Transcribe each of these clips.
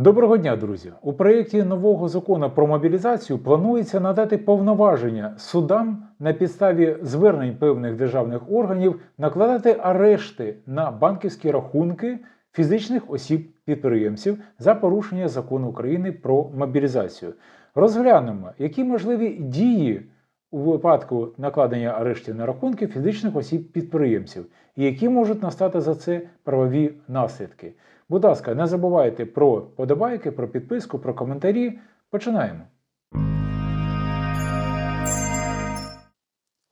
Доброго дня, друзі! У проєкті нового закону про мобілізацію планується надати повноваження судам на підставі звернень певних державних органів накладати арешти на банківські рахунки фізичних осіб-підприємців за порушення закону України про мобілізацію. Розглянемо, які можливі дії у випадку накладення арештів на рахунки фізичних осіб-підприємців і які можуть настати за це правові наслідки. Будь ласка, не забувайте про подобайки, про підписку, про коментарі. Починаємо.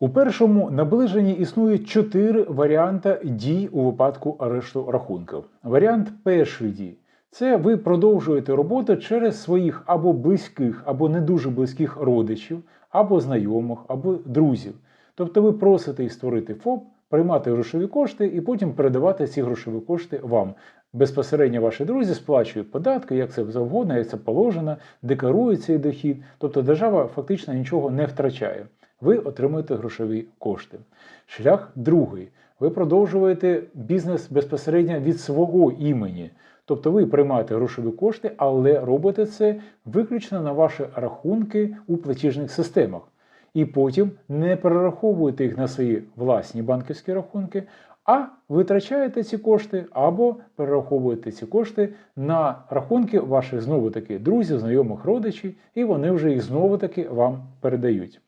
У першому наближенні існують чотири варіанти дій у випадку арешту рахунків. Варіант першої дії це ви продовжуєте роботу через своїх або близьких, або не дуже близьких родичів, або знайомих, або друзів. Тобто ви просите їх створити ФОП, приймати грошові кошти і потім передавати ці грошові кошти вам. Безпосередньо ваші друзі сплачують податки, як це завгодно, як це положено, декларують цей дохід. Тобто держава фактично нічого не втрачає. Ви отримуєте грошові кошти. Шлях другий. Ви продовжуєте бізнес безпосередньо від свого імені. Тобто ви приймаєте грошові кошти, але робите це виключно на ваші рахунки у платіжних системах. І потім не перераховуєте їх на свої власні банківські рахунки, а витрачаєте ці кошти або перераховуєте ці кошти на рахунки ваших знову-таки друзів, знайомих родичів, і вони вже їх знову-таки вам передають.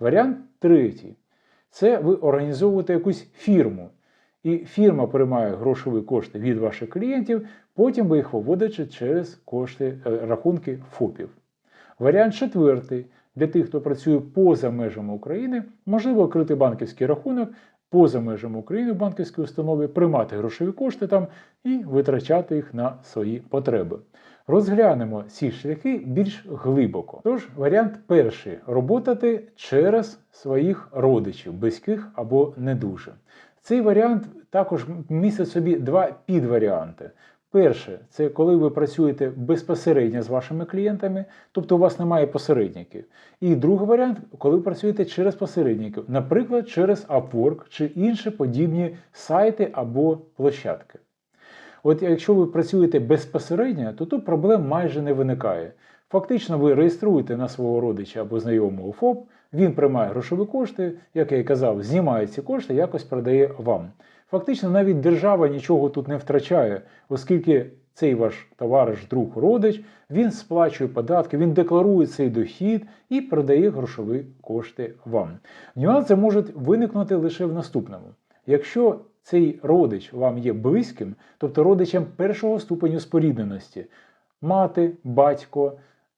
Варіант третій це ви організовуєте якусь фірму. І фірма приймає грошові кошти від ваших клієнтів, потім ви їх виводите через кошти е, рахунки ФОПів. Варіант четвертий. Для тих, хто працює поза межами України, можливо відкрити банківський рахунок поза межами України в банківській установі, приймати грошові кошти там і витрачати їх на свої потреби. Розглянемо ці шляхи більш глибоко. Тож, варіант перший роботати через своїх родичів, близьких або не дуже. Цей варіант також містить собі два підваріанти. Перше, це коли ви працюєте безпосередньо з вашими клієнтами, тобто у вас немає посередників. І другий варіант, коли ви працюєте через посередників, наприклад, через Upwork чи інші подібні сайти або площадки. От якщо ви працюєте безпосередньо, то тут проблем майже не виникає. Фактично, ви реєструєте на свого родича або знайомого ФОП, він приймає грошові кошти, як я і казав, знімає ці кошти, якось продає вам. Фактично, навіть держава нічого тут не втрачає, оскільки цей ваш товариш, друг, родич, він сплачує податки, він декларує цей дохід і продає грошові кошти вам. Нюанси можуть виникнути лише в наступному. Якщо цей родич вам є близьким, тобто родичем першого ступеню спорідненості, мати, батько,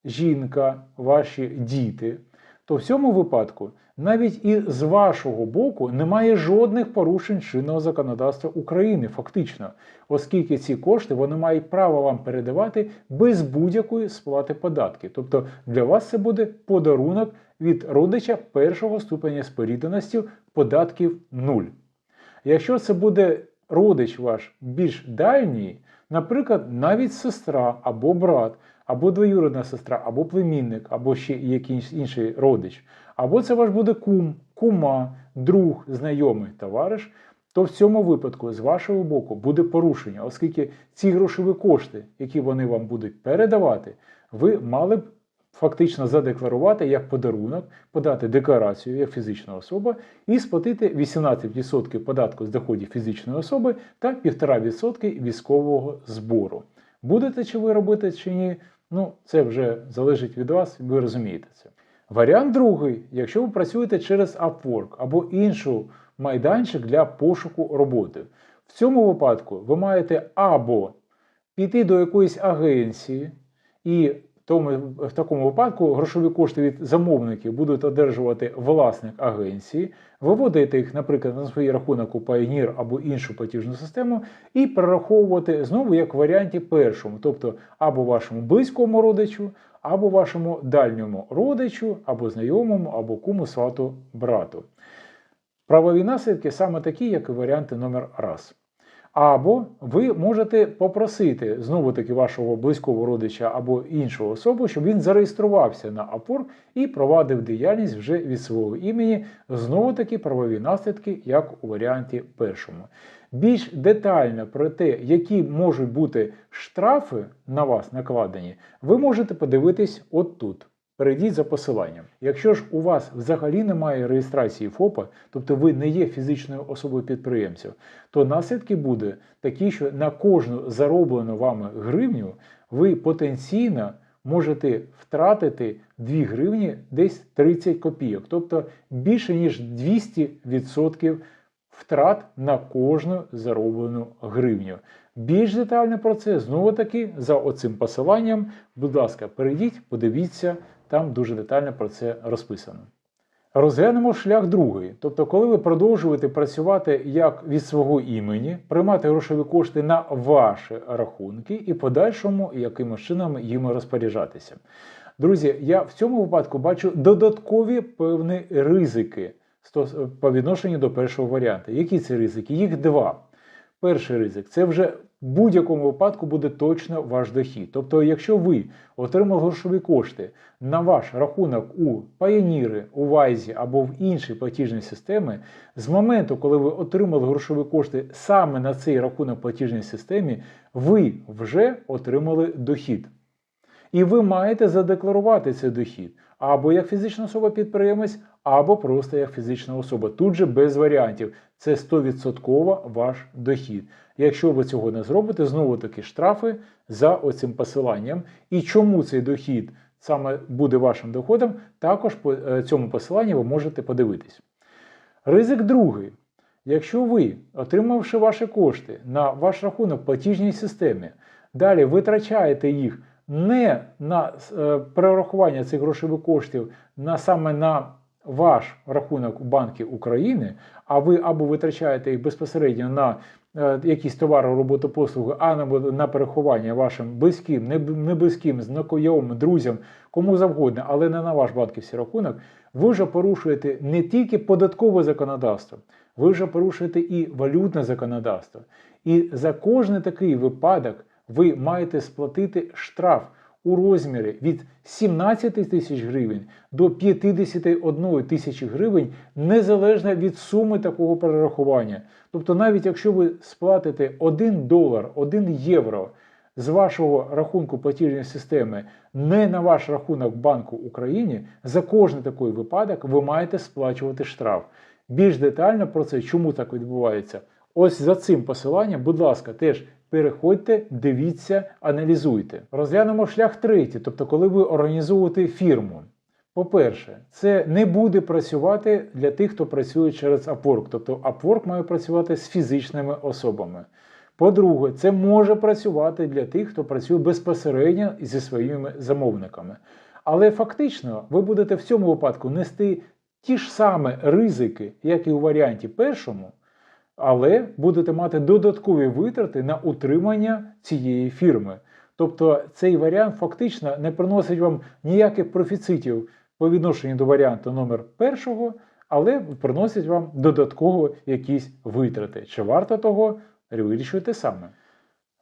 жінка, ваші діти, то в цьому випадку навіть і з вашого боку немає жодних порушень чинного законодавства України, фактично, оскільки ці кошти вони мають право вам передавати без будь-якої сплати податків. Тобто для вас це буде подарунок від родича першого ступеня спорідненості податків нуль. Якщо це буде родич ваш більш дальній, наприклад, навіть сестра або брат, або двоюродна сестра, або племінник, або ще якийсь інший родич, або це ваш буде кум, кума, друг, знайомий товариш, то в цьому випадку з вашого боку буде порушення, оскільки ці грошові кошти, які вони вам будуть передавати, ви мали б фактично задекларувати як подарунок, подати декларацію як фізична особа і сплатити 18% податку з доходів фізичної особи та 1,5% військового збору. Будете чи ви робити чи ні, ну це вже залежить від вас, ви розумієте це. Варіант другий, якщо ви працюєте через Upwork або іншу майданчик для пошуку роботи. В цьому випадку ви маєте або піти до якоїсь агенції і тому в такому випадку грошові кошти від замовників будуть одержувати власник агенції, виводити їх, наприклад, на свій рахунок у Payoneer або іншу платіжну систему, і перераховувати знову як в варіанті першому, тобто або вашому близькому родичу, або вашому дальньому родичу, або знайомому, або куму свату брату. Правові наслідки саме такі, як і варіанти номер раз. Або ви можете попросити знову-таки вашого близького родича або іншого особу, щоб він зареєструвався на Upwork і провадив діяльність вже від свого імені. Знову-таки правові наслідки, як у варіанті першому. Більш детально про те, які можуть бути штрафи на вас накладені, ви можете подивитись от тут. Перейдіть за посиланням. Якщо ж у вас взагалі немає реєстрації ФОПа, тобто ви не є фізичною особою підприємцем, то наслідки буде такі, що на кожну зароблену вами гривню ви потенційно можете втратити 2 гривні десь 30 копійок, тобто більше ніж 200% втрат на кожну зароблену гривню. Більш детально про це знову таки за оцим посиланням. Будь ласка, перейдіть, подивіться, там дуже детально про це розписано. Розглянемо шлях другий. Тобто, коли ви продовжуєте працювати як від свого імені, приймати грошові кошти на ваші рахунки і подальшому якимось чином їми розпоряджатися. Друзі, я в цьому випадку бачу додаткові певні ризики по відношенню до першого варіанту. Які це ризики? Їх два. Перший ризик це вже в будь-якому випадку буде точно ваш дохід. Тобто, якщо ви отримали грошові кошти на ваш рахунок у Payoneer, у Вайзі або в інші платіжні системи, з моменту, коли ви отримали грошові кошти саме на цей рахунок платіжній системі, ви вже отримали дохід. І ви маєте задекларувати цей дохід або як фізична особа-підприємець, або просто як фізична особа. Тут же без варіантів. Це 100% ваш дохід. Якщо ви цього не зробите, знову таки штрафи за оцим посиланням. І чому цей дохід саме буде вашим доходом, також по е, цьому посиланні ви можете подивитись. Ризик другий. Якщо ви, отримавши ваші кошти на ваш рахунок в платіжній системі, далі витрачаєте їх не на е, перерахування цих грошових коштів на саме на ваш рахунок у Банки України, а ви або витрачаєте їх безпосередньо на якісь товари, роботу, послуги, а на, переховання вашим близьким, не близьким, знайомим, друзям, кому завгодно, але не на ваш банківський рахунок, ви вже порушуєте не тільки податкове законодавство, ви вже порушуєте і валютне законодавство. І за кожний такий випадок ви маєте сплатити штраф у розмірі від 17 тисяч гривень до 51 тисячі гривень незалежно від суми такого перерахування. Тобто, навіть якщо ви сплатите 1 долар, 1 євро з вашого рахунку платіжної системи не на ваш рахунок Банку України, за кожний такий випадок ви маєте сплачувати штраф. Більш детально про це, чому так відбувається, ось за цим посиланням, будь ласка, теж переходьте, дивіться, аналізуйте. Розглянемо шлях третій, тобто, коли ви організовуєте фірму. По-перше, це не буде працювати для тих, хто працює через Upwork. Тобто Upwork має працювати з фізичними особами. По-друге, це може працювати для тих, хто працює безпосередньо зі своїми замовниками. Але фактично ви будете в цьому випадку нести ті ж самі ризики, як і у варіанті першому, але будете мати додаткові витрати на утримання цієї фірми. Тобто цей варіант фактично не приносить вам ніяких профіцитів по відношенню до варіанту номер першого, але приносить вам додатково якісь витрати. Чи варто того вирішуєте саме?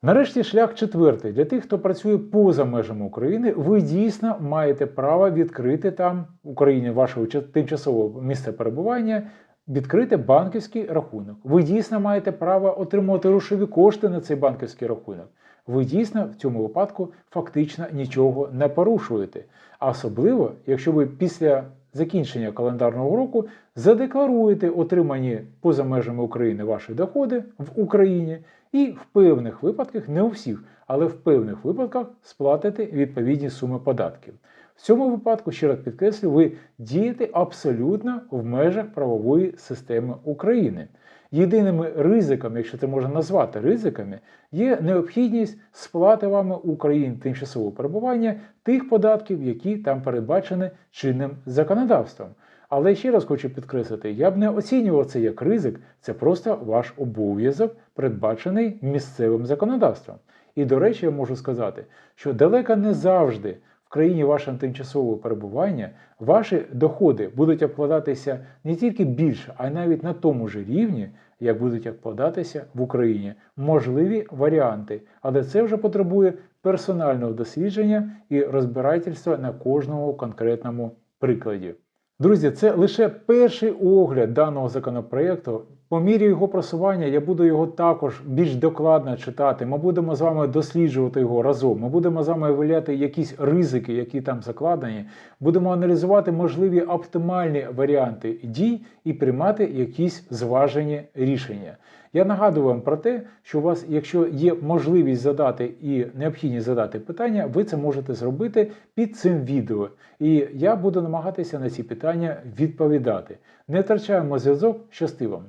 Нарешті шлях четвертий. Для тих, хто працює поза межами України, ви дійсно маєте право відкрити там в Україні вашого ча- тимчасового місця перебування, відкрити банківський рахунок. Ви дійсно маєте право отримувати грошові кошти на цей банківський рахунок. Ви дійсно в цьому випадку фактично нічого не порушуєте. Особливо, якщо ви після закінчення календарного року задекларуєте отримані поза межами України ваші доходи в Україні і в певних випадках, не у всіх, але в певних випадках сплатите відповідні суми податків. В цьому випадку, ще раз підкреслю, ви дієте абсолютно в межах правової системи України. Єдиними ризиками, якщо це можна назвати ризиками, є необхідність сплати вами в Україні тимчасового перебування тих податків, які там передбачені чинним законодавством. Але ще раз хочу підкреслити, я б не оцінював це як ризик, це просто ваш обов'язок, передбачений місцевим законодавством. І, до речі, я можу сказати, що далеко не завжди країні вашого тимчасового перебування ваші доходи будуть обкладатися не тільки більше, а й навіть на тому ж рівні, як будуть обкладатися в Україні. Можливі варіанти, але це вже потребує персонального дослідження і розбирательства на кожному конкретному прикладі. Друзі, це лише перший огляд даного законопроекту. По мірі його просування я буду його також більш докладно читати. Ми будемо з вами досліджувати його разом. Ми будемо з вами виявляти якісь ризики, які там закладені. Будемо аналізувати можливі оптимальні варіанти дій і приймати якісь зважені рішення. Я нагадую вам про те, що у вас, якщо є можливість задати і необхідність задати питання, ви це можете зробити під цим відео. І я буду намагатися на ці питання відповідати. Не втрачаємо зв'язок, щасти вам!